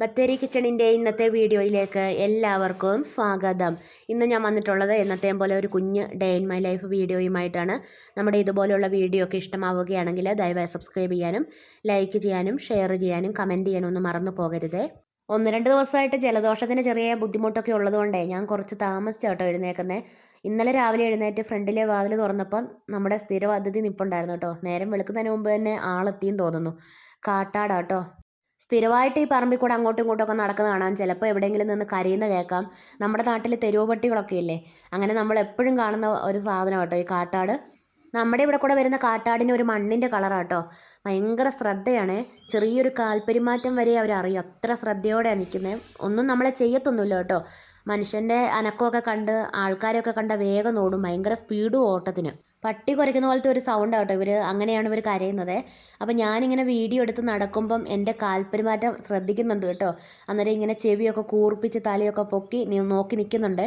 ബത്തേരി കിച്ചണിന്റെ ഇന്നത്തെ വീഡിയോയിലേക്ക് എല്ലാവർക്കും സ്വാഗതം. ഇന്ന് ഞാൻ വന്നിട്ടുള്ളത് എന്നത്തെയും പോലെ ഒരു കുഞ്ഞ് ഡേ ഇൻ മൈ ലൈഫ് വീഡിയോയുമായിട്ടാണ്. നമ്മുടെ ഇതുപോലെയുള്ള വീഡിയോ ഒക്കെ ഇഷ്ടമാവുകയാണെങ്കിൽ ദയവായി സബ്സ്ക്രൈബ് ചെയ്യാനും ലൈക്ക് ചെയ്യാനും ഷെയർ ചെയ്യാനും കമന്റ് ചെയ്യാനും ഒന്നും മറന്നു പോകരുത്. ഒന്ന് രണ്ട് ദിവസമായിട്ട് ജലദോഷത്തിന് ചെറിയ ബുദ്ധിമുട്ടൊക്കെ ഉള്ളതുകൊണ്ടേ ഞാൻ കുറച്ച് താമസിച്ചാട്ടോ എഴുന്നേക്കുന്നത് ഇന്നലെ രാവിലെ എഴുന്നേറ്റ് ഫ്രണ്ടിലെ വാതിൽ തുറന്നപ്പം നമ്മുടെ സ്ഥിര അതിഥി നിപ്പുണ്ടായിരുന്നു കേട്ടോ. നേരം വെളുക്കുന്നതിന് മുമ്പ് തന്നെ ആളെത്തിയും തോന്നുന്നു. കാട്ടാടാട്ടോ. സ്ഥിരമായിട്ട് ഈ പറമ്പിൽ കൂടെ അങ്ങോട്ടും ഇങ്ങോട്ടും ഒക്കെ നടക്കുന്നത് കാണാം. ചിലപ്പോൾ എവിടെയെങ്കിലും നിന്ന് കരയുന്ന കേൾക്കാം. നമ്മുടെ നാട്ടിൽ തെരുവ് പട്ടികളൊക്കെ ഇല്ലേ? അങ്ങനെ നമ്മൾ എപ്പോഴും കാണുന്ന ഒരു സാധനം കേട്ടോ ഈ കാട്ടാട്. നമ്മുടെ ഇവിടെ കൂടെ വരുന്ന കാട്ടാടിന് ഒരു മണ്ണിന്റെ കളറാട്ടോ ഭയങ്കര ശ്രദ്ധയാണ്. ചെറിയൊരു കാൽപ്പെരുമാറ്റം വരെ അവരറിയും. അത്ര ശ്രദ്ധയോടെയാണ് നിൽക്കുന്നത് ഒന്നും നമ്മളെ ചെയ്യത്തൊന്നുമില്ല കേട്ടോ. മനുഷ്യന്റെ അനക്കമൊക്കെ കണ്ട് ആൾക്കാരെയൊക്കെ കണ്ട വേഗം ഓടും ഭയങ്കര സ്പീഡും ഓട്ടത്തിന്. പട്ടി കുരയ്ക്കുന്ന പോലത്തെ ഒരു സൗണ്ട് ആട്ടോ ഇവർ അങ്ങനെയാണ് ഇവർ കരയുന്നത്. അപ്പം ഞാനിങ്ങനെ വീഡിയോ എടുത്ത് നടക്കുമ്പം എന്റെ കാൽപ്പെരുമാറ്റം ശ്രദ്ധിക്കുന്നുണ്ട് കേട്ടോ. അന്നേരം ഇങ്ങനെ ചെവിയൊക്കെ കൂർപ്പിച്ച് തലയൊക്കെ പൊക്കി നോക്കി നിൽക്കുന്നുണ്ട്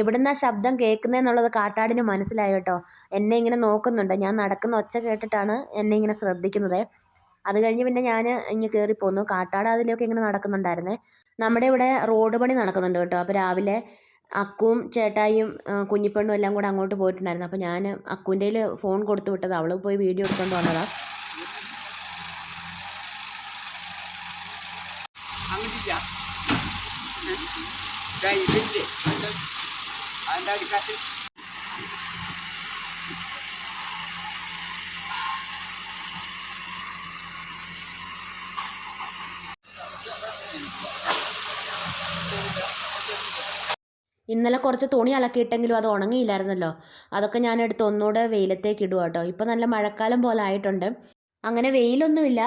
എവിടുന്നാ ശബ്ദം കേൾക്കുന്നതെന്നുള്ളത് കാട്ടാടിന് മനസ്സിലായി കേട്ടോ. എന്നെ ഇങ്ങനെ നോക്കുന്നുണ്ട്. ഞാൻ നടക്കുന്ന ഒച്ച കേട്ടിട്ടാണ് എന്നെ ഇങ്ങനെ ശ്രദ്ധിക്കുന്നത്. അത് കഴിഞ്ഞ് പിന്നെ ഞാൻ ഇങ്ങ് കയറിപ്പോന്നു കാട്ടാട് അതിലൊക്കെ ഇങ്ങനെ നടക്കുന്നുണ്ടായിരുന്നേ. നമ്മുടെ ഇവിടെ റോഡ് പണി നടക്കുന്നുണ്ട് കേട്ടോ. അപ്പോൾ രാവിലെ അക്കുവും ചേട്ടായിയും കുഞ്ഞിപ്പെണ്ണും എല്ലാം കൂടെ അങ്ങോട്ട് പോയിട്ടുണ്ടായിരുന്നു. അപ്പോൾ ഞാൻ അക്കുവിന്റെ ഫോൺ കൊടുത്തു വിട്ടത്. അവൾ പോയി വീഡിയോ എടുത്തുകൊണ്ട് വന്നതാണ് അങ്ങോട്ടില്ല ഇന്നലെ കുറച്ച് തുണി അലക്കിയിട്ടെങ്കിലും അത് ഉണങ്ങിയില്ലായിരുന്നല്ലോ. അതൊക്കെ ഞാൻ എടുത്ത് ഒന്നുകൂടെ വെയിലത്തേക്ക് ഇടുക കേട്ടോ ഇപ്പം നല്ല മഴക്കാലം പോലെ ആയിട്ടുണ്ട്. അങ്ങനെ വെയിലൊന്നുമില്ല.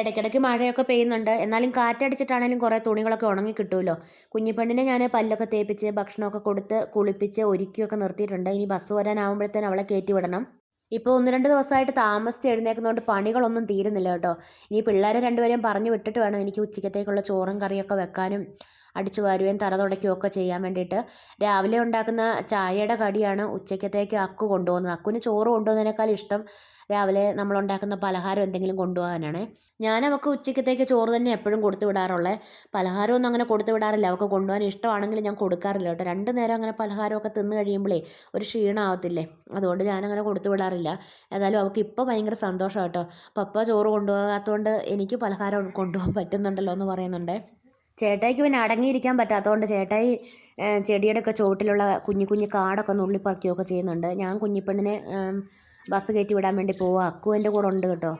ഇടയ്ക്കിടയ്ക്ക് മഴയൊക്കെ പെയ്യുന്നുണ്ട്. എന്നാലും കാറ്റടിച്ചിട്ടാണെങ്കിലും കുറേ തുണികളൊക്കെ ഉണങ്ങി കിട്ടുമല്ലോ കുഞ്ഞിപ്പെണ്ണിനെ ഞാൻ പല്ലൊക്കെ തേപ്പിച്ച് ഭക്ഷണമൊക്കെ കൊടുത്ത് കുളിപ്പിച്ച് ഒരുക്കിയൊക്കെ നിർത്തിയിട്ടുണ്ട്. ഇനി ബസ് വരാനാവുമ്പോഴത്തേന് അവളെ കയറ്റി വിടണം. ഇപ്പോൾ ഒന്ന് രണ്ട് ദിവസമായിട്ട് താമസിച്ച് എഴുന്നേക്കുന്നതുകൊണ്ട് പണികളൊന്നും തീരുന്നില്ല കേട്ടോ. ഇനി പിള്ളേരെ രണ്ടുപേരെയും പറഞ്ഞു വിട്ടിട്ട് വേണം എനിക്ക് ഉച്ചക്കത്തേക്കുള്ള ചോറും കറിയൊക്കെ വെക്കാനും അടിച്ചു വാരുകയും തറ തുടയ്ക്കുകയും ഒക്കെ ചെയ്യാൻ വേണ്ടിയിട്ട്. രാവിലെ ഉണ്ടാക്കുന്ന ചായയുടെ കടിയാണ് ഉച്ചക്കത്തേക്ക് അക്കു കൊണ്ടുപോകുന്നത്. അക്കുവിന് ചോറ് കൊണ്ടുപോകുന്നതിനേക്കാൾ ഇഷ്ടം രാവിലെ നമ്മൾ ഉണ്ടാക്കുന്ന പലഹാരം എന്തെങ്കിലും കൊണ്ടുപോകാനാണ്. ഞാൻ അവൾക്ക് ഉച്ചക്കത്തേക്ക് ചോറ് തന്നെ എപ്പോഴും കൊടുത്തു വിടാറുള്ളത് പലഹാരമൊന്നും അങ്ങനെ കൊടുത്തു വിടാറില്ല. അവൾക്ക് കൊണ്ടുപോകാൻ ഇഷ്ടമാണെങ്കിൽ ഞാൻ കൊടുക്കാറില്ല കേട്ടോ. രണ്ട് നേരം അങ്ങനെ പലഹാരമൊക്കെ തിന്ന് കഴിയുമ്പോഴേ ഒരു ക്ഷീണമാവത്തില്ലേ? അതുകൊണ്ട് ഞാനങ്ങനെ കൊടുത്തു വിടാറില്ല. ഏതായാലും അവൾക്ക് ഇപ്പോൾ ഭയങ്കര സന്തോഷം കേട്ടോ. പപ്പ ചോറ് കൊണ്ടുപോകാത്തതുകൊണ്ട് എനിക്ക് പലഹാരം കൊണ്ടുപോകാൻ പറ്റുന്നുണ്ടല്ലോ എന്ന് പറയുന്നുണ്ട്. ചേട്ടായിക്ക് പിന്നെ അടങ്ങിയിരിക്കാൻ പറ്റാത്തതുകൊണ്ട് ചേട്ടായി ചെടിയുടെ ഒക്കെ ചുവട്ടിലുള്ള കുഞ്ഞു കുഞ്ഞു കാടൊക്കെ നുള്ളിപ്പറിക്കുകയൊക്കെ ചെയ്യുന്നുണ്ട്. ഞാൻ കുഞ്ഞിപ്പെണ്ണിനെ ബസ് കയറ്റി വിടാൻ വേണ്ടി പോവുക അക്കു എന്റെ കൂടെ ഉണ്ട് കേട്ടോ.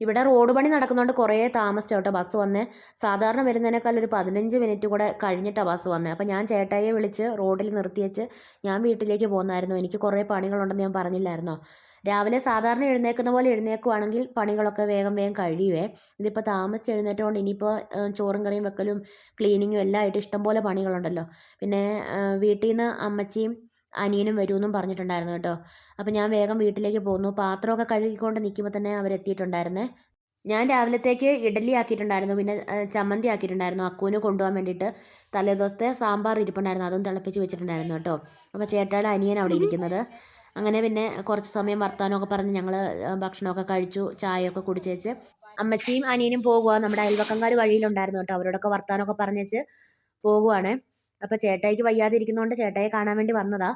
ഇവിടെ റോഡ് പണി നടക്കുന്നതുകൊണ്ട് കുറേ താമസിച്ചു കേട്ടോ ബസ് വന്ന്. സാധാരണ വരുന്നതിനേക്കാൾ ഒരു പതിനഞ്ച് മിനിറ്റ് കൂടെ കഴിഞ്ഞിട്ടാണ് ബസ് വന്നത് അപ്പോൾ ഞാൻ ചേട്ടായിയെ വിളിച്ച് റോഡിൽ നിർത്തി വെച്ച് ഞാൻ വീട്ടിലേക്ക് പോകുന്നായിരുന്നു എനിക്ക് കുറേ പണികളുണ്ടെന്ന് ഞാൻ പറഞ്ഞില്ലായിരുന്നോ? രാവിലെ സാധാരണ എഴുന്നേക്കുന്ന പോലെ എഴുന്നേക്കുവാണെങ്കിൽ പണികളൊക്കെ വേഗം വേഗം കഴിയുവേ. ഇതിപ്പോൾ താമസിച്ച് എഴുന്നേറ്റുകൊണ്ട് ഇനിയിപ്പോൾ ചോറും കറിയും വെക്കലും ക്ലീനിങ്ങും എല്ലാം ആയിട്ട് ഇഷ്ടംപോലെ പണികളുണ്ടല്ലോ. പിന്നെ വീട്ടിൽ നിന്ന് അമ്മച്ചിയും അനിയനും വരുമെന്നും പറഞ്ഞിട്ടുണ്ടായിരുന്നു കേട്ടോ. അപ്പോൾ ഞാൻ വേഗം വീട്ടിലേക്ക് പോന്നു. പാത്രമൊക്കെ കഴുകിക്കൊണ്ട് നിൽക്കുമ്പോൾ തന്നെ അവരെത്തിയിട്ടുണ്ടായിരുന്നേ ഞാൻ രാവിലത്തേക്ക് ഇഡലി ആക്കിയിട്ടുണ്ടായിരുന്നു. പിന്നെ ചമ്മന്തി ആക്കിയിട്ടുണ്ടായിരുന്നു. അക്കൂന് കൊണ്ടുപോകാൻ വേണ്ടിയിട്ട് തലേദിവസത്തെ സാമ്പാർ ഇരിപ്പുണ്ടായിരുന്നു. അതും തിളപ്പിച്ച് വെച്ചിട്ടുണ്ടായിരുന്നു കേട്ടോ. അപ്പോൾ ചേട്ടയുടെ അനിയൻ അവിടെ ഇരിക്കുന്നത്. അങ്ങനെ പിന്നെ കുറച്ച് സമയം വർത്താനമൊക്കെ പറഞ്ഞ് ഞങ്ങൾ ഭക്ഷണമൊക്കെ കഴിച്ചു. ചായയൊക്കെ കുടിച്ചേച്ച് അമ്മച്ചിയും അനിയനും പോകുക നമ്മുടെ അയൽവക്കംകാർ വഴിയിലുണ്ടായിരുന്നു കേട്ടോ. അവരോടൊക്കെ വർത്താനമൊക്കെ പറഞ്ഞേച്ച് പോകുവാണ്. അപ്പോൾ ചേട്ടായിക്ക് വയ്യാതിരിക്കുന്നതുകൊണ്ട് ചേട്ടായെ കാണാൻ വേണ്ടി വന്നതാ.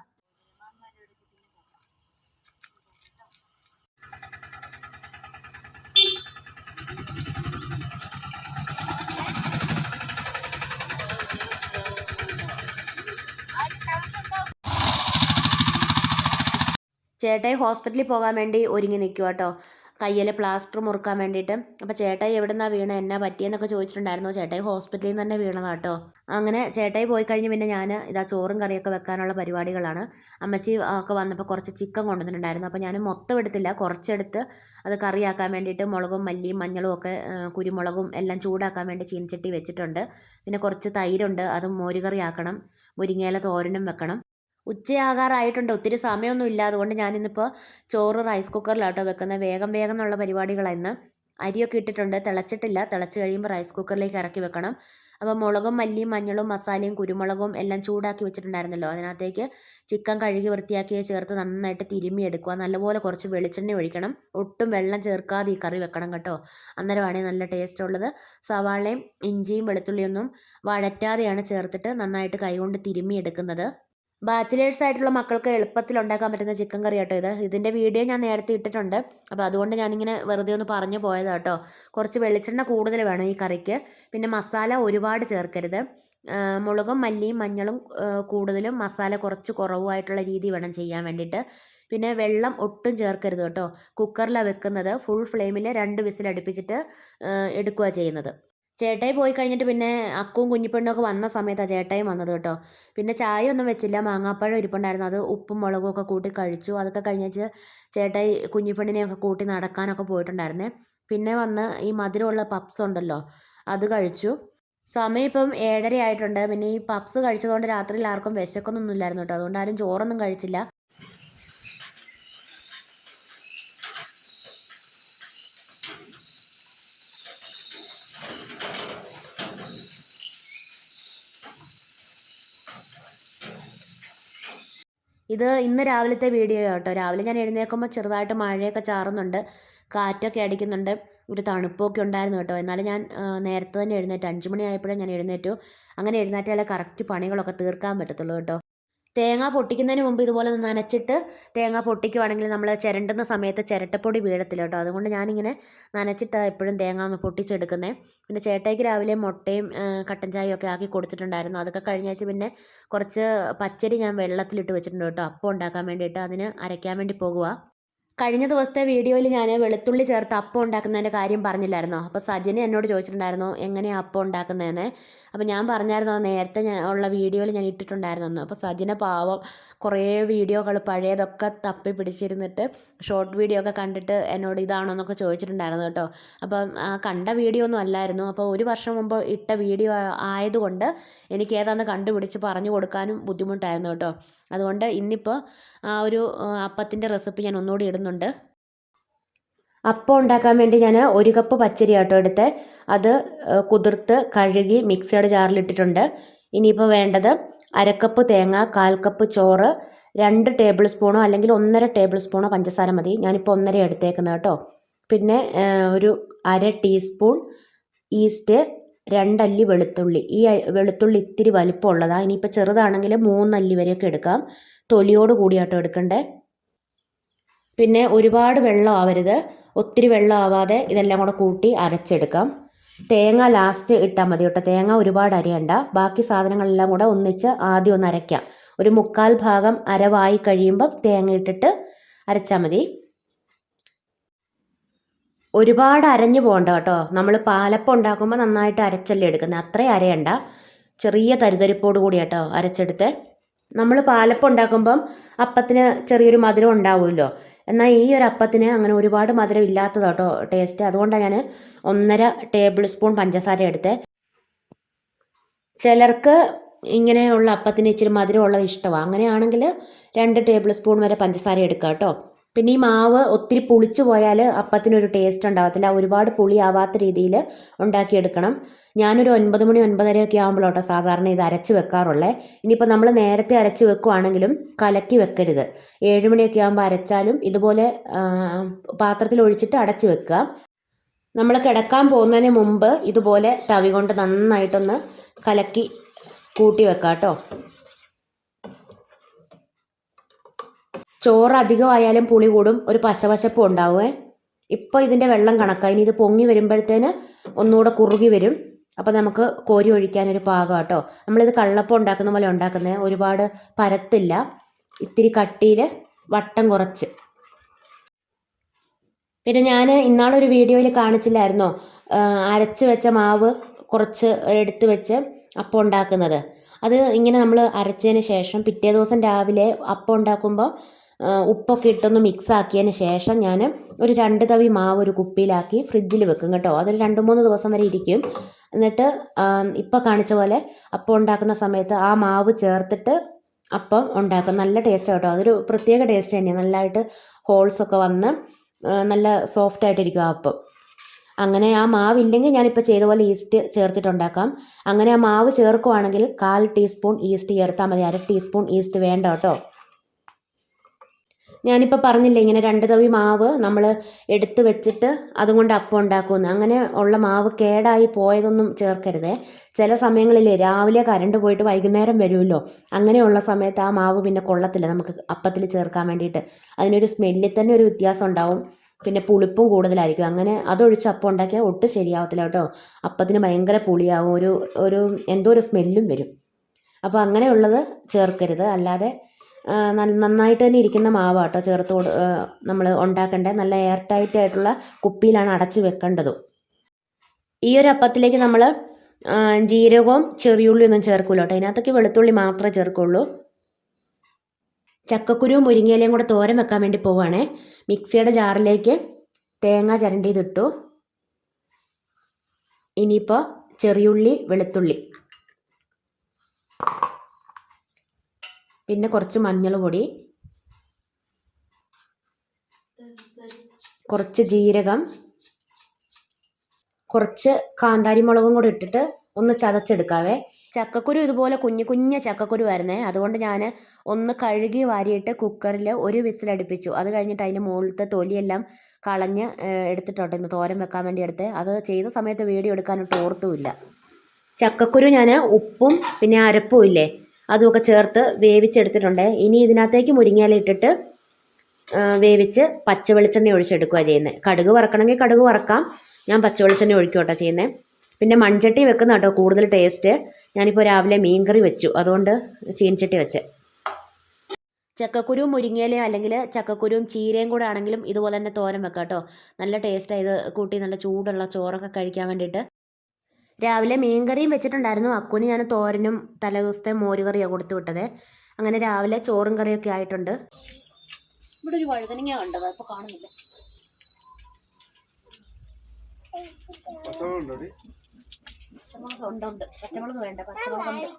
ചേട്ടായി ഹോസ്പിറ്റലിൽ പോകാൻ വേണ്ടി ഒരുങ്ങി നിൽക്കുക കേട്ടോ കയ്യിൽ പ്ലാസ്റ്റർ മുറുക്കാൻ വേണ്ടിയിട്ട്. അപ്പോൾ ചേട്ടായി എവിടുന്നാ വീണ എന്നാ പറ്റിയെന്നൊക്കെ ചോദിച്ചിട്ടുണ്ടായിരുന്നു. ചേട്ടായി ഹോസ്പിറ്റലിൽ നിന്ന് തന്നെ വീണതാണ് കേട്ടോ അങ്ങനെ ചേട്ടായി പോയി കഴിഞ്ഞ് പിന്നെ ഞാൻ ഇതാ ചോറും കറിയൊക്കെ വെക്കാനുള്ള പരിപാടികളാണ്. അമ്മച്ചി ഒക്കെ വന്നപ്പോൾ കുറച്ച് ചിക്കൻ കൊണ്ടുവന്നിട്ടുണ്ടായിരുന്നു. അപ്പോൾ ഞാൻ മൊത്തം എടുത്തില്ല. കുറച്ചെടുത്ത് അത് കറിയാക്കാൻ വേണ്ടിയിട്ട് മുളകും മല്ലിയും മഞ്ഞളും ഒക്കെ കുരുമുളകും എല്ലാം ചൂടാക്കാൻ വേണ്ടി ചീനച്ചട്ടി വെച്ചിട്ടുണ്ട്. പിന്നെ കുറച്ച് തൈരുണ്ട്. അത് മോരുകറി ആക്കണം മുരിങ്ങയില തോരനും വെക്കണം. ഉച്ചയാകാറായിട്ടുണ്ട്. ഒത്തിരി സമയമൊന്നും ഇല്ല അതുകൊണ്ട് ഞാനിന്നിപ്പോൾ ചോറ് റൈസ് കുക്കറിലാട്ടോ വെക്കുന്നത് വേഗം വേഗം എന്നുള്ള പരിപാടികളാണ് അരിയൊക്കെ ഇട്ടിട്ടുണ്ട്. തിളച്ചിട്ടില്ല. തിളച്ച് കഴിയുമ്പോൾ റൈസ് കുക്കറിലേക്ക് ഇറക്കി വെക്കണം. അപ്പോൾ മുളകും മല്ലിയും മഞ്ഞളും മസാലയും കുരുമുളകും എല്ലാം ചൂടാക്കി വെച്ചിട്ടുണ്ടായിരുന്നല്ലോ. അതിനകത്തേക്ക് ചിക്കൻ കഴുകി വൃത്തിയാക്കി ചേർത്ത് നന്നായിട്ട് തിരുമ്മി എടുക്കുക നല്ലപോലെ കുറച്ച് വെളിച്ചെണ്ണ ഒഴിക്കണം. ഒട്ടും വെള്ളം ചേർക്കാതെ ഈ കറി വെക്കണം കേട്ടോ. അന്നേരമാണ് നല്ല ടേസ്റ്റ് ഉള്ളത്. സവാളയും ഇഞ്ചിയും വെളുത്തുള്ളിയൊന്നും വഴറ്റാതെയാണ് ചേർത്തിട്ട് നന്നായിട്ട് കൈകൊണ്ട് തിരുമ്മി എടുക്കുന്നത് ബാച്ചിലേഴ്സ് ആയിട്ടുള്ള മക്കൾക്ക് എളുപ്പത്തിൽ ഉണ്ടാക്കാൻ പറ്റുന്ന ചിക്കൻ കറി കേട്ടോ ഇത്. ഇതിന്റെ വീഡിയോ ഞാൻ നേരത്തെ ഇട്ടിട്ടുണ്ട്. അപ്പോൾ അതുകൊണ്ട് ഞാനിങ്ങനെ വെറുതെ ഒന്ന് പറഞ്ഞു പോയത് കേട്ടോ. കുറച്ച് വെളിച്ചെണ്ണ കൂടുതൽ വേണം ഈ കറിക്ക്. പിന്നെ മസാല ഒരുപാട് ചേർക്കരുത്. മുളകും മല്ലിയും മഞ്ഞളും കൂടുതലും മസാല കുറച്ച് കുറവുമായിട്ടുള്ള രീതി വേണം ചെയ്യാൻ വേണ്ടിയിട്ട്. പിന്നെ വെള്ളം ഒട്ടും ചേർക്കരുത് കേട്ടോ. കുക്കറിലാണ് വെക്കുന്നത്. ഫുൾ ഫ്ലെയിമിൽ രണ്ട് വിസിൽ അടുപ്പിച്ചിട്ട് എടുക്കുകയാണ് ചെയ്യുന്നത്. ചേട്ടായി പോയി കഴിഞ്ഞിട്ട് പിന്നെ അക്കുവും കുഞ്ഞിപ്പെണ്ണും ഒക്കെ വന്ന സമയത്താണ് ചേട്ടായും വന്നത് കേട്ടോ. പിന്നെ ചായ ഒന്നും വെച്ചില്ല. മാങ്ങാപ്പഴം ഇരിപ്പുണ്ടായിരുന്നു. അത് ഉപ്പും മുളകും ഒക്കെ കൂട്ടി കഴിച്ചു. അതൊക്കെ കഴിഞ്ഞിട്ട് ചേട്ടായി കുഞ്ഞിപ്പെണ്ണിനെയൊക്കെ കൂട്ടി നടക്കാനൊക്കെ പോയിട്ടുണ്ടായിരുന്നേ. പിന്നെ വന്ന് ഈ മധുരമുള്ള പപ്സ് ഉണ്ടല്ലോ അത് കഴിച്ചു. സമയം ഇപ്പം ഏഴര ആയിട്ടുണ്ട് പിന്നെ ഈ പപ്സ് കഴിച്ചതുകൊണ്ട് രാത്രിയിൽ ആർക്കും വിശക്കൊന്നും ഇല്ലായിരുന്നു കേട്ടോ. അതുകൊണ്ട് ആരും ചോറൊന്നും കഴിച്ചില്ല. ഇത് ഇന്ന് രാവിലത്തെ വീഡിയോ കേട്ടോ രാവിലെ ഞാൻ എഴുന്നേൽക്കുമ്പോൾ ചെറുതായിട്ട് മഴയൊക്കെ ചാറുന്നുണ്ട്. കാറ്റൊക്കെ അടിക്കുന്നുണ്ട്. ഒരു തണുപ്പൊക്കെ ഉണ്ടായിരുന്നു കേട്ടോ. എന്നാലും ഞാൻ നേരത്തെ തന്നെ എഴുന്നേറ്റ്. അഞ്ച് മണി ആയപ്പോഴേ ഞാൻ എഴുന്നേറ്റു. അങ്ങനെ എഴുന്നേറ്റാലേ കറക്റ്റ് പണികളൊക്കെ തീർക്കാൻ പറ്റത്തുള്ളൂ കേട്ടോ. തേങ്ങ പൊട്ടിക്കുന്നതിന് മുമ്പ് ഇതുപോലെ നനച്ചിട്ട് തേങ്ങ പൊട്ടിക്കുവാണെങ്കിൽ നമ്മൾ ചിരണ്ടുന്ന സമയത്ത് ചിരട്ടപ്പൊടി വീഴത്തില്ല കേട്ടോ അതുകൊണ്ട് ഞാനിങ്ങനെ നനച്ചിട്ടാണ് എപ്പോഴും തേങ്ങ ഒന്ന് പൊട്ടിച്ചെടുക്കുന്നത് പിന്നെ ചേട്ടയ്ക്ക് രാവിലെ മുട്ടയും കട്ടൻ ചായയും ഒക്കെ ആക്കി കൊടുത്തിട്ടുണ്ടായിരുന്നു. അതൊക്കെ കഴിഞ്ഞാച്ച് പിന്നെ കുറച്ച് പച്ചരി ഞാൻ വെള്ളത്തിലിട്ട് വെച്ചിട്ടുണ്ട് കേട്ടോ. അപ്പം ഉണ്ടാക്കാൻ വേണ്ടിയിട്ട് അതിന് അരയ്ക്കാൻ വേണ്ടി പോകുക കഴിഞ്ഞ ദിവസത്തെ വീഡിയോയിൽ ഞാൻ വെളുത്തുള്ളി ചേർത്ത് അപ്പം ഉണ്ടാക്കുന്നതിന്റെ കാര്യം പറഞ്ഞില്ലായിരുന്നോ? അപ്പോൾ സജന എന്നോട് ചോദിച്ചിട്ടുണ്ടായിരുന്നു എങ്ങനെയാണ് അപ്പം ഉണ്ടാക്കുന്നതെന്ന്? അപ്പോൾ ഞാൻ പറഞ്ഞായിരുന്നു നേരത്തെ ഞാൻ ഉള്ള വീഡിയോയിൽ ഞാൻ ഇട്ടിട്ടുണ്ടായിരുന്നു അപ്പോൾ സജന പാവം കുറേ വീഡിയോകൾ പഴയതൊക്കെ തപ്പി പിടിച്ചിരുന്നിട്ട് ഷോർട്ട് വീഡിയോ ഒക്കെ കണ്ടിട്ട് എന്നോട് ഇതാണോ എന്നൊക്കെ ചോദിച്ചിട്ടുണ്ടായിരുന്നു കേട്ടോ. അപ്പം ആ കണ്ട വീഡിയോ ഒന്നും അല്ലായിരുന്നു. അപ്പോൾ ഒരു വർഷം മുമ്പ് ഇട്ട വീഡിയോ ആയതുകൊണ്ട് എനിക്ക് ഏതാണെന്ന് കണ്ടുപിടിച്ച് പറഞ്ഞു കൊടുക്കാനും ബുദ്ധിമുട്ടായിരുന്നു കേട്ടോ. അതുകൊണ്ട് ഇന്നിപ്പോൾ ആ ഒരു അപ്പത്തിന്റെ റെസിപ്പി ഞാൻ ഒന്നുകൂടി ഇടുന്നുണ്ട്. അപ്പം ഉണ്ടാക്കാൻ വേണ്ടി ഞാൻ ഒരു കപ്പ് പച്ചരി ആട്ടോ എടുത്ത്. അത് കുതിർത്ത് കഴുകി മിക്സിയുടെ ജാറിലിട്ടിട്ടുണ്ട്. ഇനിയിപ്പോൾ വേണ്ടത് അരക്കപ്പ് തേങ്ങ കാൽ കപ്പ് ചോറ് രണ്ട് ടേബിൾ സ്പൂണോ അല്ലെങ്കിൽ ഒന്നര ടേബിൾ സ്പൂണോ പഞ്ചസാര മതി. ഞാനിപ്പോൾ ഒന്നര എടുത്തേക്കുന്നത് കേട്ടോ. പിന്നെ ഒരു അര ടീസ്പൂൺ ഈസ്റ്റ് രണ്ടല്ലി വെളുത്തുള്ളി. ഈ വെളുത്തുള്ളി ഇത്തിരി വലിപ്പമുള്ളതാണ് ഇനിയിപ്പോൾ ചെറുതാണെങ്കിൽ മൂന്നല്ലി വരെയൊക്കെ എടുക്കാം. തൊലിയോട് കൂടിയാട്ടോ എടുക്കണ്ടേ. പിന്നെ ഒരുപാട് വെള്ളം ആവരുത്. ഒത്തിരി വെള്ളം ആവാതെ ഇതെല്ലാം കൂടെ കൂട്ടി അരച്ചെടുക്കാം. തേങ്ങ ലാസ്റ്റ് ഇട്ടാൽ മതി കേട്ടോ. തേങ്ങ ഒരുപാട് അരയണ്ട. ബാക്കി സാധനങ്ങളെല്ലാം കൂടെ ഒന്നിച്ച് ആദ്യം ഒന്ന് അരയ്ക്കാം. ഒരു മുക്കാൽ ഭാഗം അരവായി കഴിയുമ്പോൾ തേങ്ങ ഇട്ടിട്ട് അരച്ചാൽ മതി. ഒരുപാട് അരഞ്ഞു പോകണ്ട കേട്ടോ. നമ്മൾ പാലപ്പം ഉണ്ടാക്കുമ്പോൾ നന്നായിട്ട് അരച്ചല്ലേ എടുക്കുന്നത് അത്രയും അരയണ്ട. ചെറിയ തരിതരിപ്പോട് കൂടി കേട്ടോ അരച്ചെടുത്ത്. നമ്മൾ പാലപ്പം ഉണ്ടാക്കുമ്പം അപ്പത്തിന് ചെറിയൊരു മധുരം ഉണ്ടാവുമല്ലോ. എന്നാൽ ഈ ഒരു അപ്പത്തിന് അങ്ങനെ ഒരുപാട് മധുരം ഇല്ലാത്തത് കേട്ടോ ടേസ്റ്റ് അതുകൊണ്ടാണ് ഞാൻ ഒന്നര ടേബിൾ സ്പൂൺ പഞ്ചസാര എടുത്തത് ചിലർക്ക് ഇങ്ങനെയുള്ള അപ്പത്തിന് ഇച്ചിരി മധുരമുള്ളത് ഇഷ്ടമാണ്. അങ്ങനെയാണെങ്കിൽ രണ്ട് ടേബിൾ സ്പൂൺ വരെ പഞ്ചസാര എടുക്കുക കേട്ടോ. പിന്നെ ഈ മാവ് ഒത്തിരി പുളിച്ചു പോയാൽ അപ്പത്തിനൊരു ടേസ്റ്റ് ഉണ്ടാകത്തില്ല ഒരുപാട് പുളിയാവാത്ത രീതിയിൽ ഉണ്ടാക്കിയെടുക്കണം. ഞാനൊരു ഒൻപത് മണി ഒൻപതരയൊക്കെ ആകുമ്പോൾ കേട്ടോ സാധാരണ ഇത് അരച്ച് വെക്കാറുള്ളത് ഇനിയിപ്പോൾ നമ്മൾ നേരത്തെ അരച്ച് വെക്കുവാണെങ്കിലും കലക്കി വെക്കരുത്. ഏഴ് മണിയൊക്കെ ആകുമ്പോൾ അരച്ചാലും ഇതുപോലെ പാത്രത്തിൽ ഒഴിച്ചിട്ട് അടച്ച് വെക്കുക. നമ്മൾ കിടക്കാൻ പോകുന്നതിന് മുമ്പ് ഇതുപോലെ തവി കൊണ്ട് നന്നായിട്ടൊന്ന് കലക്കി കൂട്ടി വെക്കാം കേട്ടോ ചോറ് അധികമായാലും പുളി കൂടും ഒരു പശപശപ്പും ഉണ്ടാവുമേ ഇപ്പോൾ ഇതിന്റെ വെള്ളം കണക്കായി ഇനി ഇത് പൊങ്ങി വരുമ്പോഴത്തേന് ഒന്നുകൂടെ കുറുകി വരും. അപ്പോൾ നമുക്ക് കോരി ഒഴിക്കാനൊരു പാകം കേട്ടോ നമ്മളിത് കള്ളപ്പം ഉണ്ടാക്കുന്ന പോലെ ഉണ്ടാക്കുന്നത് ഒരുപാട് പരത്തില്ല. ഇത്തിരി കട്ടിയിൽ വട്ടം കുറച്ച്. പിന്നെ ഞാൻ ഇന്നാളൊരു വീഡിയോയിൽ കാണിച്ചില്ലായിരുന്നോ? അരച്ച് വെച്ച മാവ് കുറച്ച് എടുത്ത് വെച്ച് അപ്പം ഉണ്ടാക്കുന്നത്. അത് ഇങ്ങനെ നമ്മൾ അരച്ചതിന് ശേഷം പിറ്റേ ദിവസം രാവിലെ അപ്പം ഉണ്ടാക്കുമ്പോൾ ഉപ്പൊക്കെ ഇട്ടൊന്ന് മിക്സ് ആക്കിയതിന് ശേഷം ഞാൻ ഒരു രണ്ട് തവി മാവ് ഒരു കുപ്പിയിലാക്കി ഫ്രിഡ്ജിൽ വെക്കും കേട്ടോ. അതൊരു രണ്ട് മൂന്ന് ദിവസം വരെ ഇരിക്കും. എന്നിട്ട് ഇപ്പോൾ കാണിച്ച പോലെ അപ്പം ഉണ്ടാക്കുന്ന സമയത്ത് ആ മാവ് ചേർത്തിട്ട് അപ്പം ഉണ്ടാക്കും. നല്ല ടേസ്റ്റ് കേട്ടോ. അതൊരു പ്രത്യേക ടേസ്റ്റ് തന്നെയാണ് നല്ലതായിട്ട് ഹോൾസൊക്കെ വന്ന് നല്ല സോഫ്റ്റ് ആയിട്ടിരിക്കും ആ അപ്പം. അങ്ങനെ ആ മാവില്ലെങ്കിൽ ഞാനിപ്പോൾ ചെയ്ത പോലെ ഈസ്റ്റ് ചേർത്തിട്ടുണ്ടാക്കാം അങ്ങനെ ആ മാവ് ചേർക്കുവാണെങ്കിൽ കാൽ ടീസ്പൂൺ ഈസ്റ്റ് ചേർത്താൽ മതി. അര ടീസ്പൂൺ ഈസ്റ്റ് വേണ്ട കേട്ടോ. ഞാനിപ്പോൾ പറഞ്ഞില്ലേ ഇങ്ങനെ രണ്ട് തവി മാവ് നമ്മൾ എടുത്തു വെച്ചിട്ട് അതുകൊണ്ട് അപ്പം ഉണ്ടാക്കുമെന്ന്. അങ്ങനെ ഉള്ള മാവ് കേടായി പോയതൊന്നും ചേർക്കരുതേ. ചില സമയങ്ങളിൽ രാവിലെ കരണ്ട് പോയിട്ട് വൈകുന്നേരം വരുമല്ലോ. അങ്ങനെയുള്ള സമയത്ത് ആ മാവ് പിന്നെ കൊള്ളത്തില്ല നമുക്ക് അപ്പത്തിൽ ചേർക്കാൻ വേണ്ടിയിട്ട്. അതിനൊരു സ്മെല്ലിൽ തന്നെ ഒരു വ്യത്യാസം ഉണ്ടാവും. പിന്നെ പുളിപ്പും കൂടുതലായിരിക്കും. അങ്ങനെ അതൊഴിച്ച് അപ്പം ഉണ്ടാക്കിയാൽ ഒട്ടും ശരിയാവത്തില്ല കേട്ടോ. അപ്പത്തിന് ഭയങ്കര പുളിയാവും. ഒരു ഒരു എന്തോ ഒരു സ്മെല്ലും വരും. അപ്പോൾ അങ്ങനെയുള്ളത് ചേർക്കരുത്. അല്ലാതെ നന്നായിട്ട് തന്നെ ഇരിക്കുന്ന മാവാണ് കേട്ടോ ചേർത്ത് നമ്മൾ ഉണ്ടാക്കേണ്ടത് നല്ല എയർ ടൈറ്റ് ആയിട്ടുള്ള കുപ്പിയിലാണ് അടച്ച് വെക്കേണ്ടതും. ഈ ഒരു അപ്പത്തിലേക്ക് നമ്മൾ ജീരകവും ചെറിയുള്ളി ഒന്നും ചേർക്കില്ല കേട്ടോ. ഇതിനകത്തേക്ക് വെളുത്തുള്ളി മാത്രമേ ചേർക്കുള്ളൂ. ചക്കക്കുരുവും മുരിങ്ങയിലയും കൂടെ തോരൻ വെക്കാൻ വേണ്ടി പോവുകയാണേ മിക്സിയുടെ ജാറിലേക്ക് തേങ്ങ ചിരണ്ടിയതിട്ടു. ഇനിയിപ്പോൾ ചെറിയുള്ളി വെളുത്തുള്ളി. പിന്നെ കുറച്ച് മഞ്ഞൾ പൊടി കുറച്ച് ജീരകം കുറച്ച് കാന്താരി മുളകും കൂടി ഇട്ടിട്ട് ഒന്ന് ചതച്ചെടുക്കാവേ. ചക്കക്കുരു ഇതുപോലെ കുഞ്ഞു കുഞ്ഞ ചക്കക്കുരു ആയിരുന്നേ. അതുകൊണ്ട് ഞാൻ ഒന്ന് കഴുകി വാരിയിട്ട് കുക്കറിൽ ഒരു വിസിലടുപ്പിച്ചു അത് കഴിഞ്ഞിട്ട് അതിന്റെ മുകളിലത്തെ തൊലിയെല്ലാം കളഞ്ഞ് എടുത്തിട്ടുണ്ടെന്ന് എടുത്തിട്ടുണ്ട്. ഇന്ന് തോരൻ വെക്കാൻ വേണ്ടി എടുത്ത്. അത് ചെയ്ത സമയത്ത് വീഡിയോ എടുക്കാനൊട്ട് ഓർത്തുമില്ല ചക്കക്കുരു ഞാൻ ഉപ്പും പിന്നെ അരപ്പും ഇല്ലേ? അതുമൊക്കെ ചേർത്ത് വേവിച്ചെടുത്തിട്ടുണ്ട്. ഇനി ഇതിനകത്തേക്ക് മുരിങ്ങയില ഇട്ടിട്ട് വേവിച്ച് പച്ച വെളിച്ചെണ്ണ ഒഴിച്ചെടുക്കുക ചെയ്യുന്നത് കടുക് വറക്കണമെങ്കിൽ കടുക് വറക്കാം. ഞാൻ പച്ച വെളിച്ചെണ്ണ ഒഴിക്കോട്ടെ കേട്ടോ ചെയ്യുന്നത് പിന്നെ മൺചട്ടി വെക്കുന്ന കേട്ടോ കൂടുതൽ ടേസ്റ്റ്. ഞാനിപ്പോൾ രാവിലെ മീൻകറി വെച്ചു. അതുകൊണ്ട് ചീനച്ചട്ടി വെച്ച്. ചക്കക്കുരുവും മുരിങ്ങയിലയും അല്ലെങ്കിൽ ചക്കക്കുരുവും ചീരയും കൂടെ ആണെങ്കിലും ഇതുപോലെ തന്നെ തോരൻ വെക്കാം കേട്ടോ. നല്ല ടേസ്റ്റാണ് ഇത് കൂട്ടി നല്ല ചൂടുള്ള ചോറൊക്കെ കഴിക്കാൻ വേണ്ടിയിട്ട്. രാവിലെ മീൻകറിയും വെച്ചിട്ടുണ്ടായിരുന്നു. അക്കുന് ഞാൻ തോരനും തലേദിവസത്തെ മോരുകറിയാണ് കൊടുത്തു വിട്ടത്. അങ്ങനെ രാവിലെ ചോറും കറിയൊക്കെ ആയിട്ടുണ്ട്. ഇവിടെ ഒരു വഴുതനങ്ങ കണ്ടത് ഇപ്പോൾ കാണുന്നില്ല. പച്ചമുളക് ഉണ്ട് ഉണ്ട് പച്ചമുളക് വേണ്ട പച്ചമുളക്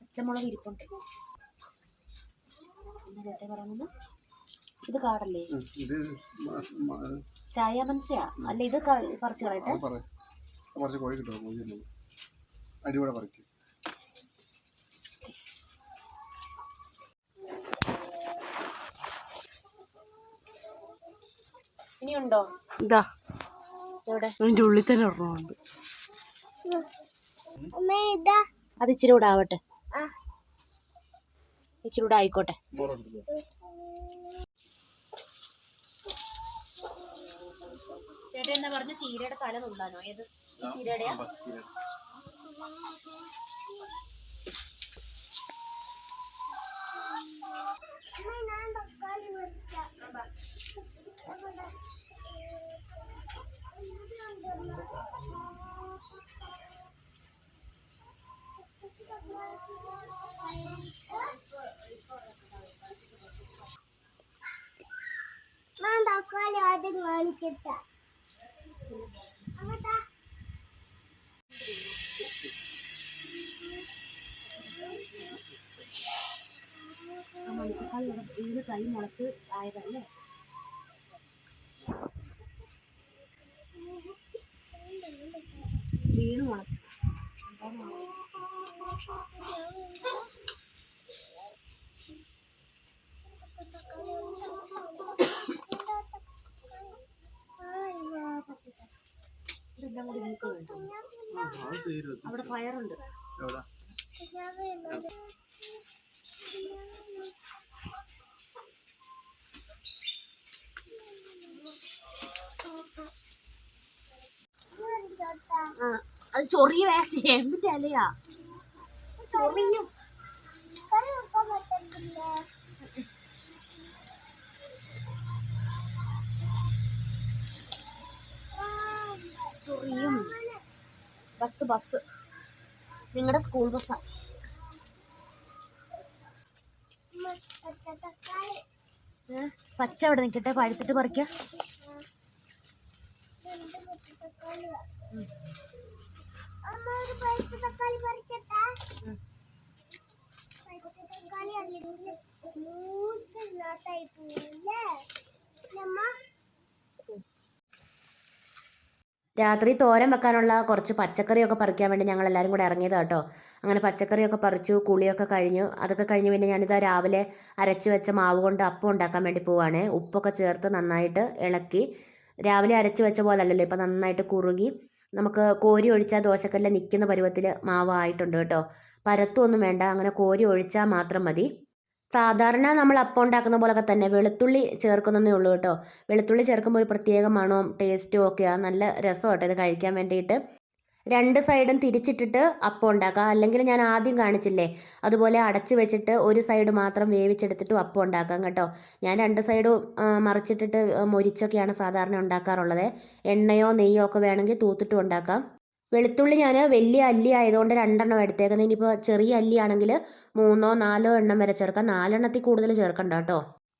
പച്ചമുളക് ഇരിപ്പുണ്ട്. പറയുന്നത്? ഇത് കാടല്ലേ? ഇത് ചായ മനസ്സിയാ അല്ല ഇത് പറിച്ചു കളയട്ടെ. അത് പറ കുറച്ച് കോഴി കിട്ടും അടിപൊളി പറിക്കും. ഇനിയുണ്ടോ? ഇതാ. എവിടെ? അതിന്റെ ഉള്ളിൽ തന്നെ ഒരെണ്ണമുണ്ട്. അത് ഇച്ചിരി കൂടെ ആവട്ടെ. ഇച്ചിരി കൂടെ ആയിക്കോട്ടെ. ചേട്ടൻ എന്താ പറഞ്ഞ ചീരയുടെ തല നുള്ളാനോ ഏത് ഈ ചീരയുടെയാ? ഞാൻ തക്കാളി ആദ്യം കാണിച്ചിട്ട ഇത് കൈ മുളച്ച് ആയതല്ലേ? വീണ് മുളച്ച്. ഇതെല്ലാം കൂടി നിങ്ങൾക്ക് വേണ്ടോ? ആ അത് അവിടെ പയറുണ്ട്. എവിടെ? അത് ചൊറിയ ചേമ്പിന്റെ ചൊറിയും. ചൊറിയും. Bus bus. നിങ്ങളുടെ സ്കൂൾ ബസ്സാണ് പച്ച അവിടെ നിൽക്കട്ടെ പഴുത്തിട്ട് പറിക്കാം. രാത്രി തോരൻ വെക്കാനുള്ള കുറച്ച് പച്ചക്കറിയൊക്കെ പറിക്കാൻ വേണ്ടി ഞങ്ങൾ എല്ലാവരും കൂടെ ഇറങ്ങിയത് കേട്ടോ. അങ്ങനെ പച്ചക്കറിയൊക്കെ പറിച്ചു കുളിയൊക്കെ കഴിഞ്ഞു. അതൊക്കെ കഴിഞ്ഞ് പിന്നെ ഞാനിതാ രാവിലെ അരച്ച് വെച്ച മാവ് കൊണ്ട് അപ്പം ഉണ്ടാക്കാൻ വേണ്ടി പോവാണ്. ഉപ്പൊക്കെ ചേർത്ത് നന്നായിട്ട് ഇളക്കി. രാവിലെ അരച്ച് വെച്ച പോലെ അല്ലല്ലോ ഇപ്പം നന്നായിട്ട് കുറുകി. നമുക്ക് കോരി ഒഴിച്ചാൽ ദോശക്കല്ല നിൽക്കുന്ന പരുവത്തിൽ മാവായിട്ടുണ്ട് കേട്ടോ. പരത്തൊന്നും വേണ്ട അങ്ങനെ കോരി ഒഴിച്ചാൽ മാത്രം മതി. സാധാരണ നമ്മൾ അപ്പം ഉണ്ടാക്കുന്ന പോലൊക്കെ തന്നെ വെളുത്തുള്ളി ചേർക്കുന്നതേ ഉള്ളൂ കേട്ടോ. വെളുത്തുള്ളി ചേർക്കുമ്പോൾ ഒരു പ്രത്യേക മണവും ടേസ്റ്റും ഒക്കെയാണ് നല്ല രസമാണ് കേട്ടോ ഇത് കഴിക്കാൻ വേണ്ടിയിട്ട്. രണ്ട് സൈഡും തിരിച്ചിട്ടിട്ട് അപ്പം ഉണ്ടാക്കുക. അല്ലെങ്കിൽ ഞാൻ ആദ്യം കാണിച്ചില്ലേ അതുപോലെ അടച്ച് വെച്ചിട്ട് ഒരു സൈഡ് മാത്രം വേവിച്ചെടുത്തിട്ട് അപ്പം ഉണ്ടാക്കാം കേട്ടോ. ഞാൻ രണ്ട് സൈഡും മറിച്ചിട്ടിട്ട് മൊരിച്ചൊക്കെയാണ് സാധാരണ ഉണ്ടാക്കാറുള്ളത്. എണ്ണയോ നെയ്യോ ഒക്കെ വേണമെങ്കിൽ തൂത്തിട്ടും ഉണ്ടാക്കാം. വെളുത്തുള്ളി ഞാൻ വലിയ അല്ലി ആയതുകൊണ്ട് രണ്ടെണ്ണം എടുത്തേക്കുന്നത്. ഇനിയിപ്പോൾ ചെറിയ അല്ലിയാണെങ്കിൽ മൂന്നോ നാലോ എണ്ണം വരെ ചേർക്കാം. നാലെണ്ണത്തിൽ കൂടുതൽ ചേർക്കണ്ട കേട്ടോ.